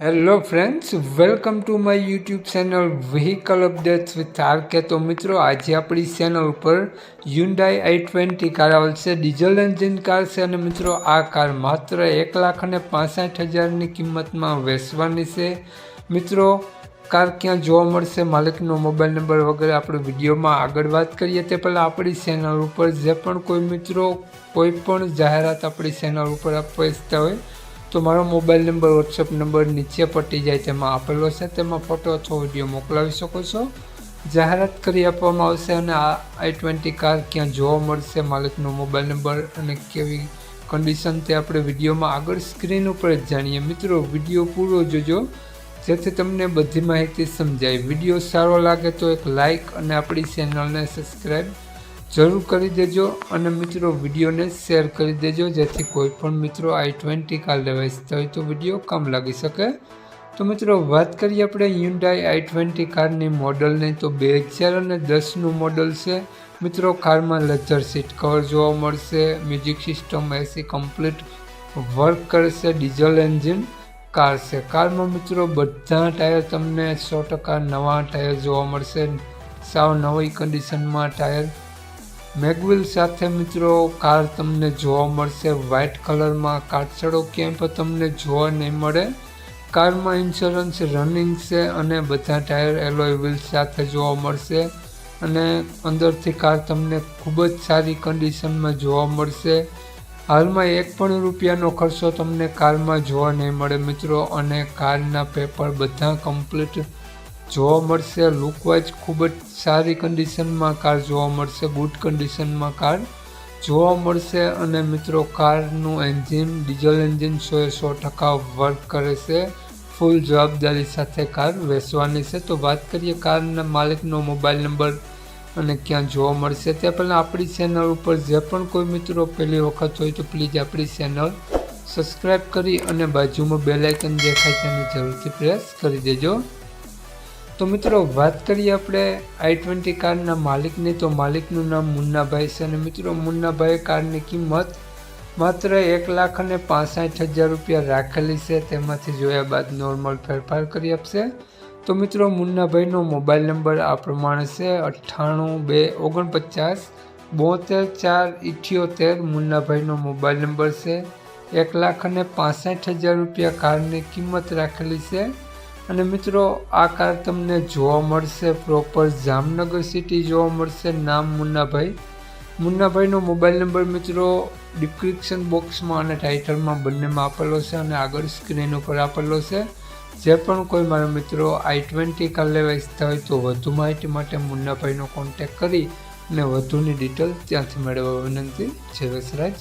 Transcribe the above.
Hello friends welcome to my YouTube channel vehicle updates with R K તો મિત્રો, આજે આપણી ચેનલ ઉપર યુન્ડાઈ આઈ ટ્વેન્ટી કાર આવશે. ડીઝલ એન્જિન કાર છે અને મિત્રો, આ કાર માત્ર એક લાખ અને પાસઠ હજારની કિંમતમાં વેચવાની છે. મિત્રો કાર ક્યાં જોવા મળશે? માલિકનો મોબાઈલ નંબર વગેરે આપણે વિડીયોમાં આગળ વાત કરીએ. તે પહેલાં આપણી ચેનલ ઉપર જે પણ કોઈ મિત્રો, કોઈ પણ જાહેરાત આપણી ચેનલ ઉપર આપવા ઈચ્છતા હોય તો મારો મોબાઈલ નંબર વોટ્સએપ નંબર નીચે પટી જાય, તેમાં આપેલો છે. તેમાં ફોટો અથવા વીડિયો મોકલાવી શકો છો. જાહેરાત કરી આપવામાં આવશે અને આ આઈ ટ્વેન્ટી કાર ક્યાં જોવા મળશે, માલિકનો મોબાઈલ નંબર અને કેવી કન્ડિશન તે આપણે વિડીયોમાં આગળ સ્ક્રીન ઉપર જ જાણીએ. મિત્રો, વીડિયો પૂરો જોજો. જેથી તમને બધી માહિતી સમજાય. વીડિયો સારો લાગે તો એક લાઇક અને આપણી ચેનલને સબસ્ક્રાઈબ જરૂર કરી દેજો અને મિત્રો વિડીયોને શેર કરી દેજો, જેથી કોઈ પણ મિત્રો આઈ ટ્વેન્ટી કાર લેવા ઈચ્છતા હોય તો વીડિયો કામ લાગી શકે. તો મિત્રો, વાત કરીએ આપણે યુન્ડાઈ આઈ ટ્વેન્ટી કારની મોડલની. તો બે હજાર અને દસનું મોડલ છે. મિત્રો, કારમાં લેધર સીટ કવર જોવા મળશે music system AC complete work કરશે ડીઝલ એન્જિન કાર છે. કારમાં મિત્રો, બધા ટાયર તમને સો ટકા નવા ટાયર જોવા મળશે. સાવ નવી કન્ડિશનમાં ટાયર મેગવિલ સાથે મિત્રો, કાર તમને જોવા મળશે. વ્હાઇટ કલરમાં ક્યાંય પણ તમને જોવા નહીં મળે. કારમાં ઇન્સ્યોરન્સ રનિંગ છે અને બધા ટાયર એલોય વ્હીલ સાથે જોવા મળશે. અને અંદરથી કાર તમને ખૂબ જ સારી કન્ડિશનમાં જોવા મળશે. હાલમાં એક પણ રૂપિયાનો ખર્ચો તમને કારમાં જોવા નહીં મળે મિત્રો. અને કારના પેપર બધા કમ્પ્લીટ જોવા મળશે લુકવાઇઝ ખૂબ જ સારી કન્ડિશનમાં કાર જોવા મળશે ગુડ કન્ડિશનમાં કાર જોવા મળશે અને મિત્રો કારનું એન્જિન ડીઝલ એન્જિન સો એ સો ટકા વર્ક કરે છે. ફૂલ જવાબદારી સાથે કાર વેચવાની છે. તો વાત કરીએ કારના માલિકનો મોબાઈલ નંબર અને ક્યાં જોવા મળશે. તે પહેલાં આપણી ચેનલ ઉપર જે પણ કોઈ મિત્રો પહેલી વખત હોય તો પ્લીઝ આપણી ચેનલ સબસ્ક્રાઈબ કરી અને બાજુમાં બેલાઇકન દેખાય તેને જરૂરથી પ્રેસ કરી દેજો. તો મિત્રો, વાત કરીએ આપણે આઈ ટ્વેન્ટી કારના માલિકની. તો માલિકનું નામ મુન્નાભાઈ છે અને મિત્રો મુન્નાભાઈ કારની કિંમત માત્ર એક લાખ અને પાસઠ હજાર રૂપિયા રાખેલી છે. તેમાંથી જોયા બાદ નોર્મલ ફેરફાર કરી આપશે. તો મિત્રો, મુન્નાભાઈનો મોબાઈલ નંબર આ પ્રમાણે છે, અઠ્ઠાણું બે ઓગણપચાસ બોતેર ચાર ઇઠ્યોતેર. મુન્નાભાઈનો મોબાઈલ નંબર છે, એક લાખ અને પાસઠ હજાર રૂપિયા કારની કિંમત રાખેલી છે. અને મિત્રો, આ કાર તમને જોવા મળશે પ્રોપર જામનગર સિટી જોવા મળશે. નામ મુન્નાભાઈ. મુન્નાભાઈનો મોબાઈલ નંબર મિત્રો ડિસ્ક્રિપ્શન બોક્સમાં અને ટાઇટલમાં બંનેમાં આપેલો છે અને આગળ સ્ક્રીન ઉપર આપેલો છે. જે પણ કોઈ મારા મિત્રો આઈ ટ્વેન્ટી કાર લેવા ઈચ્છતા હોય તો વધુ માહિતી માટે મુન્નાભાઈનો કોન્ટેક કરી અને વધુની ડિટેલ ત્યાંથી મેળવવા વિનંતી. જય વસરાજ.